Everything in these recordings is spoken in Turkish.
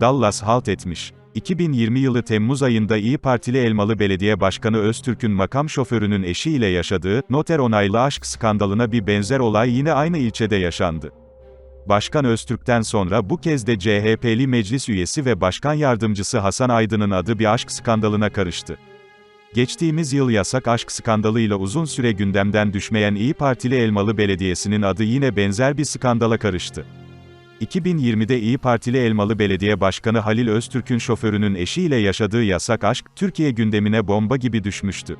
Dallas halt etmiş. 2020 yılı Temmuz ayında İyi Partili Elmalı Belediye Başkanı Öztürk'ün makam şoförünün eşiyle yaşadığı, noter onaylı aşk skandalına bir benzer olay yine aynı ilçede yaşandı. Başkan Öztürk'ten sonra bu kez de CHP'li meclis üyesi ve başkan yardımcısı Hasan Aydın'ın adı bir aşk skandalına karıştı. Geçtiğimiz yıl yasak aşk skandalıyla uzun süre gündemden düşmeyen İyi Partili Elmalı Belediyesi'nin adı yine benzer bir skandala karıştı. 2020'de İyi Partili Elmalı Belediye Başkanı Halil Öztürk'ün şoförünün eşiyle yaşadığı yasak aşk, Türkiye gündemine bomba gibi düşmüştü.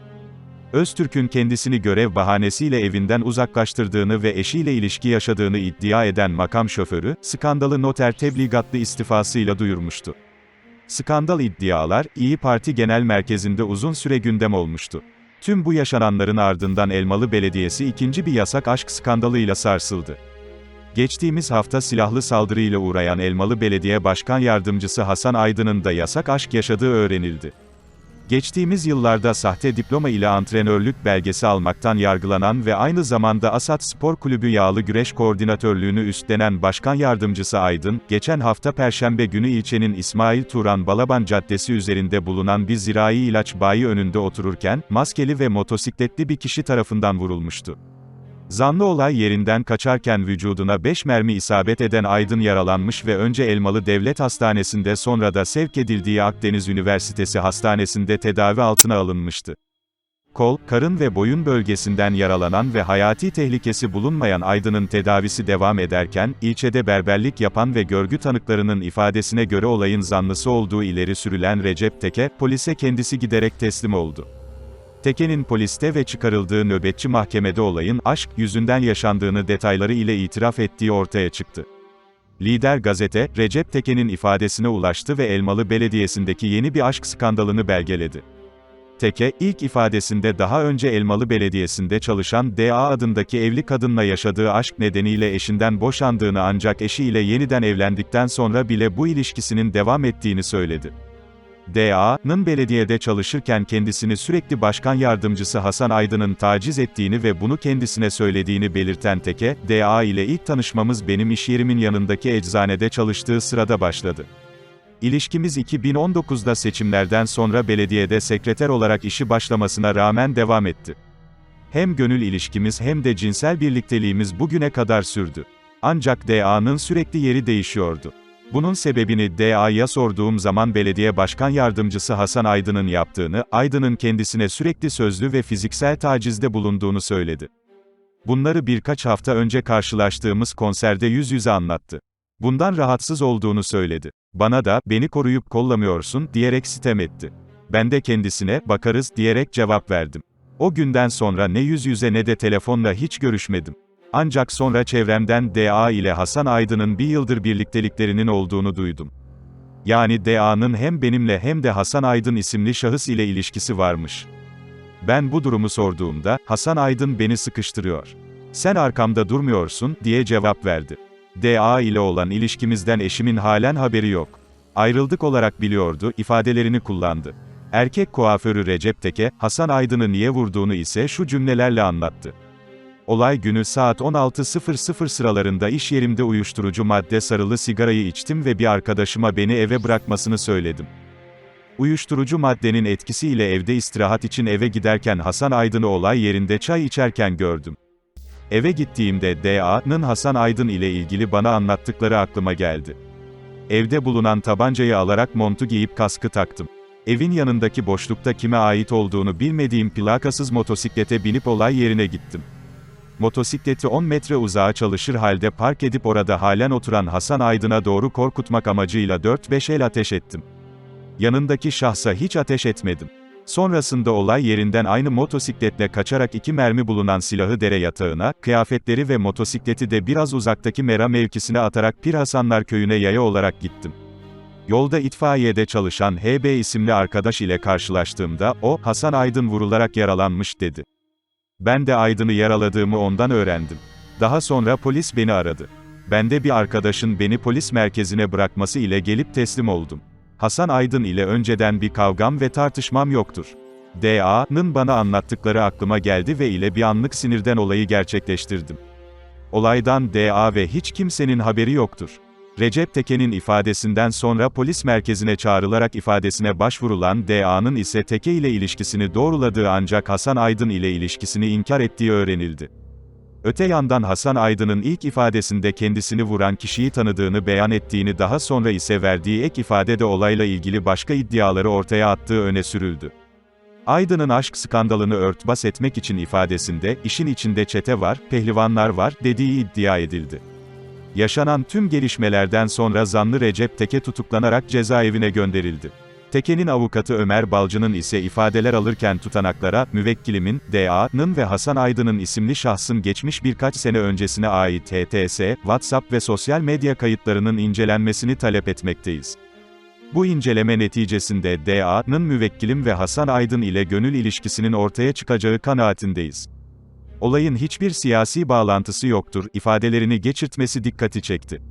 Öztürk'ün kendisini görev bahanesiyle evinden uzaklaştırdığını ve eşiyle ilişki yaşadığını iddia eden makam şoförü, skandalı noter tebligatlı istifasıyla duyurmuştu. Skandal iddialar, İyi Parti Genel Merkezi'nde uzun süre gündem olmuştu. Tüm bu yaşananların ardından Elmalı Belediyesi ikinci bir yasak aşk skandalıyla sarsıldı. Geçtiğimiz hafta silahlı saldırıyla uğrayan Elmalı Belediye Başkan Yardımcısı Hasan Aydın'ın da yasak aşk yaşadığı öğrenildi. Geçtiğimiz yıllarda sahte diploma ile antrenörlük belgesi almaktan yargılanan ve aynı zamanda Asat Spor Kulübü yağlı güreş koordinatörlüğünü üstlenen Başkan Yardımcısı Aydın, geçen hafta Perşembe günü ilçenin İsmail Turan Balaban Caddesi üzerinde bulunan bir zirai ilaç bayi önünde otururken, maskeli ve motosikletli bir kişi tarafından vurulmuştu. Zanlı olay yerinden kaçarken vücuduna 5 mermi isabet eden Aydın yaralanmış ve önce Elmalı Devlet Hastanesi'nde sonra da sevk edildiği Akdeniz Üniversitesi Hastanesi'nde tedavi altına alınmıştı. Kol, karın ve boyun bölgesinden yaralanan ve hayati tehlikesi bulunmayan Aydın'ın tedavisi devam ederken, ilçede berberlik yapan ve görgü tanıklarının ifadesine göre olayın zanlısı olduğu ileri sürülen Recep Teke, polise kendisi giderek teslim oldu. Teke'nin poliste ve çıkarıldığı nöbetçi mahkemede olayın, aşk yüzünden yaşandığını detayları ile itiraf ettiği ortaya çıktı. Lider gazete, Recep Teke'nin ifadesine ulaştı ve Elmalı Belediyesi'ndeki yeni bir aşk skandalını belgeledi. Teke, ilk ifadesinde daha önce Elmalı Belediyesi'nde çalışan D.A. adındaki evli kadınla yaşadığı aşk nedeniyle eşinden boşandığını ancak eşiyle yeniden evlendikten sonra bile bu ilişkisinin devam ettiğini söyledi. D.A.'nın belediyede çalışırken kendisini sürekli başkan yardımcısı Hasan Aydın'ın taciz ettiğini ve bunu kendisine söylediğini belirten Teke, D.A. ile ilk tanışmamız benim iş yerimin yanındaki eczanede çalıştığı sırada başladı. İlişkimiz 2019'da seçimlerden sonra belediyede sekreter olarak işi başlamasına rağmen devam etti. Hem gönül ilişkimiz hem de cinsel birlikteliğimiz bugüne kadar sürdü. Ancak D.A.'nın sürekli yeri değişiyordu. Bunun sebebini DA'ya sorduğum zaman belediye başkan yardımcısı Hasan Aydın'ın yaptığını, Aydın'ın kendisine sürekli sözlü ve fiziksel tacizde bulunduğunu söyledi. Bunları birkaç hafta önce karşılaştığımız konserde yüz yüze anlattı. Bundan rahatsız olduğunu söyledi. Bana da, beni koruyup kollamıyorsun, diyerek sitem etti. Ben de kendisine, bakarız, diyerek cevap verdim. O günden sonra ne yüz yüze ne de telefonla hiç görüşmedim. Ancak sonra çevremden DA ile Hasan Aydın'ın bir yıldır birlikteliklerinin olduğunu duydum. Yani DA'nın hem benimle hem de Hasan Aydın isimli şahıs ile ilişkisi varmış. Ben bu durumu sorduğumda, Hasan Aydın beni sıkıştırıyor. Sen arkamda durmuyorsun, diye cevap verdi. DA ile olan ilişkimizden eşimin halen haberi yok. Ayrıldık olarak biliyordu, ifadelerini kullandı. Erkek kuaförü Recep Teke, Hasan Aydın'ı niye vurduğunu ise şu cümlelerle anlattı. Olay günü saat 16.00 sıralarında iş yerimde uyuşturucu madde sarılı sigarayı içtim ve bir arkadaşıma beni eve bırakmasını söyledim. Uyuşturucu maddenin etkisiyle evde istirahat için eve giderken Hasan Aydın'ı olay yerinde çay içerken gördüm. Eve gittiğimde D.A.'nın Hasan Aydın ile ilgili bana anlattıkları aklıma geldi. Evde bulunan tabancayı alarak montu giyip kaskı taktım. Evin yanındaki boşlukta kime ait olduğunu bilmediğim plakasız motosiklete binip olay yerine gittim. Motosikleti 10 metre uzağa çalışır halde park edip orada halen oturan Hasan Aydın'a doğru korkutmak amacıyla 4-5 el ateş ettim. Yanındaki şahsa hiç ateş etmedim. Sonrasında olay yerinden aynı motosikletle kaçarak iki mermi bulunan silahı dere yatağına, kıyafetleri ve motosikleti de biraz uzaktaki mera mevkisine atarak Pir Hasanlar köyüne yaya olarak gittim. Yolda itfaiyede çalışan HB isimli arkadaş ile karşılaştığımda, o, Hasan Aydın vurularak yaralanmış dedi. Ben de Aydın'ı yaraladığımı ondan öğrendim. Daha sonra polis beni aradı. Ben de bir arkadaşın beni polis merkezine bırakması ile gelip teslim oldum. Hasan Aydın ile önceden bir kavgam ve tartışmam yoktur. D.A.'nın bana anlattıkları aklıma geldi ve ile bir anlık sinirden olayı gerçekleştirdim. Olaydan D.A. ve hiç kimsenin haberi yoktur. Recep Teke'nin ifadesinden sonra polis merkezine çağrılarak ifadesine başvurulan DA'nın ise Teke ile ilişkisini doğruladığı ancak Hasan Aydın ile ilişkisini inkar ettiği öğrenildi. Öte yandan Hasan Aydın'ın ilk ifadesinde kendisini vuran kişiyi tanıdığını beyan ettiğini daha sonra ise verdiği ek ifadede olayla ilgili başka iddiaları ortaya attığı öne sürüldü. Aydın'ın aşk skandalını örtbas etmek için ifadesinde, işin içinde çete var, pehlivanlar var, dediği iddia edildi. Yaşanan tüm gelişmelerden sonra zanlı Recep Teke tutuklanarak cezaevine gönderildi. Teke'nin avukatı Ömer Balcı'nın ise ifadeler alırken tutanaklara, müvekkilimin, DA'nın ve Hasan Aydın'ın isimli şahsın geçmiş birkaç sene öncesine ait HTS, WhatsApp ve sosyal medya kayıtlarının incelenmesini talep etmekteyiz. Bu inceleme neticesinde DA'nın müvekkilim ve Hasan Aydın ile gönül ilişkisinin ortaya çıkacağı kanaatindeyiz. Olayın hiçbir siyasi bağlantısı yoktur, ifadelerini geçirtmesi dikkati çekti.